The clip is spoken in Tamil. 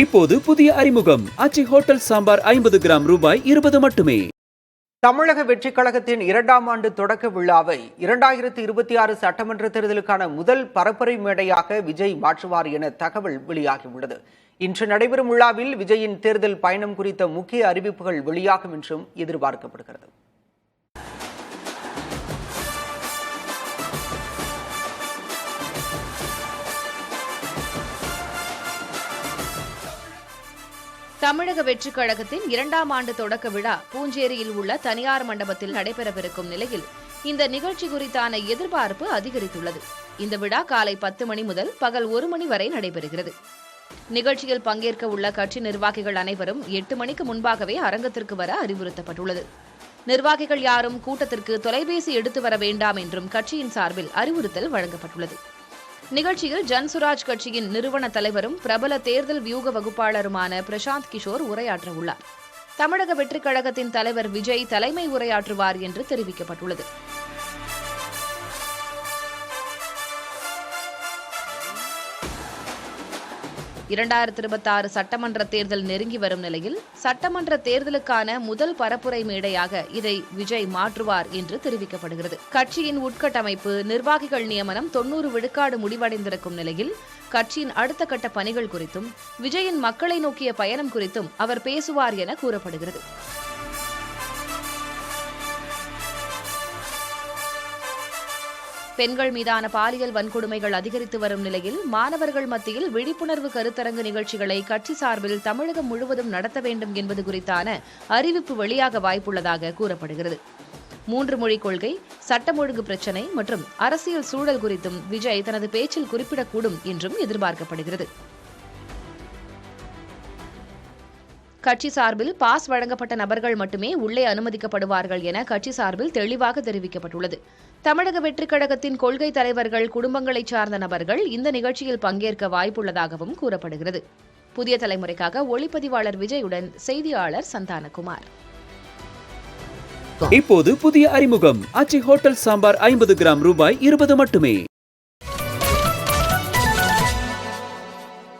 இப்போது புதிய அறிமுகம். அச்சி ஹோட்டல் சாம்பார் ஐம்பது கிராம் ரூபாய் இருபது மட்டுமே. தமிழக வெற்றிக் கழகத்தின் இரண்டாம் ஆண்டு தொடக்க விழாவை இரண்டாயிரத்தி இருபத்தி ஆறு சட்டமன்ற தேர்தலுக்கான முதல் பரப்புரை மேடையாக விஜய் மாற்றுவார் என தகவல் வெளியாகியுள்ளது. இன்று நடைபெறும் விழாவில் விஜயின் தேர்தல் பயணம் குறித்த முக்கிய அறிவிப்புகள் வெளியாகும் என்றும் எதிர்பார்க்கப்படுகிறது. தமிழக வெற்றிக் கழகத்தின் இரண்டாம் ஆண்டு தொடக்க விழா பூஞ்சேரியில் உள்ள தனியார் மண்டபத்தில் நடைபெறவிருக்கும் நிலையில் இந்த நிகழ்ச்சி குறித்தான எதிர்பார்ப்பு அதிகரித்துள்ளது. இந்த விழா காலை பத்து மணி முதல் பகல் ஒரு மணி வரை நடைபெறுகிறது. நிகழ்ச்சியில் பங்கேற்க உள்ள கட்சி நிர்வாகிகள் அனைவரும் எட்டு மணிக்கு முன்பாகவே அரங்கத்திற்கு வர அறிவுறுத்தப்பட்டுள்ளது. நிர்வாகிகள் யாரும் கூட்டத்திற்கு தொலைபேசி எடுத்து வர வேண்டாம் என்றும் கட்சியின் சார்பில் அறிவுறுத்தல் வழங்கப்பட்டுள்ளது. நிகழ்ச்சியில் ஜன்சுராஜ் கட்சியின் நிறுவன தலைவரும் பிரபல தேர்தல் வியூக வகுப்பாளருமான பிரசாந்த் கிஷோர் உரையாற்ற உள்ளார் தமிழக வெற்றிக் கழகத்தின் தலைவர் விஜய் தலைமை உரையாற்றுவார் என்று தெரிவிக்கப்பட்டுள்ளது. இரண்டாயிரத்தி இருபத்தி ஆறு சட்டமன்ற தேர்தல் நெருங்கி வரும் நிலையில் சட்டமன்ற தேர்தலுக்கான முதல் பரப்புரை மேடையாக இதை விஜய் மாற்றுவார் என்று தெரிவிக்கப்படுகிறது. கட்சியின் உட்கட்டமைப்பு நிர்வாகிகள் நியமனம் தொன்னூறு விழுக்காடு முடிவடைந்திருக்கும் நிலையில் கட்சியின் அடுத்த கட்ட பணிகள் குறித்தும் விஜயின் மக்களை நோக்கிய பயணம் குறித்தும் அவர் பேசுவார் என கூறப்படுகிறது. பெண்கள் மீதான பாலியல் வன்கொடுமைகள் அதிகரித்து வரும் நிலையில் மாணவர்கள் மத்தியில் விழிப்புணர்வு கருத்தரங்கு நிகழ்ச்சிகளை கட்சி சார்பில் தமிழகம் முழுவதும் நடத்த வேண்டும் என்பது குறித்தான அறிவிப்பு வெளியாக வாய்ப்புள்ளதாக கூறப்படுகிறது. மூன்று மொழிக் கொள்கை சட்டம் ஒழுங்கு பிரச்சினை மற்றும் அரசியல் சூழல் குறித்தும் விஜய் தனது பேச்சில் குறிப்பிடக்கூடும் என்றும் எதிர்பார்க்கப்படுகிறது. கட்சி சார்பில் பாஸ் வழங்கப்பட்ட நபர்கள் மட்டுமே உள்ளே அனுமதிக்கப்படுவார்கள் என கட்சி சார்பில் தெளிவாக தெரிவிக்கப்பட்டுள்ளது. தமிழக வெற்றிக் கழகத்தின் கொள்கை தலைவர்கள் குடும்பங்களைச் சார்ந்த நபர்கள் இந்த நிகழ்ச்சியில் பங்கேற்க வாய்ப்புள்ளதாகவும் கூறப்படுகிறது. புதிய தலைமுறைக்காக ஒளிப்பதிவாளர் விஜயுடன் செய்தியாளர் சந்தானகுமார். இப்போது புதிய அறிமுகம். அச்சி ஹோட்டல் சாம்பார் ஐம்பது கிராம் ரூபாய் இருபது மட்டுமே.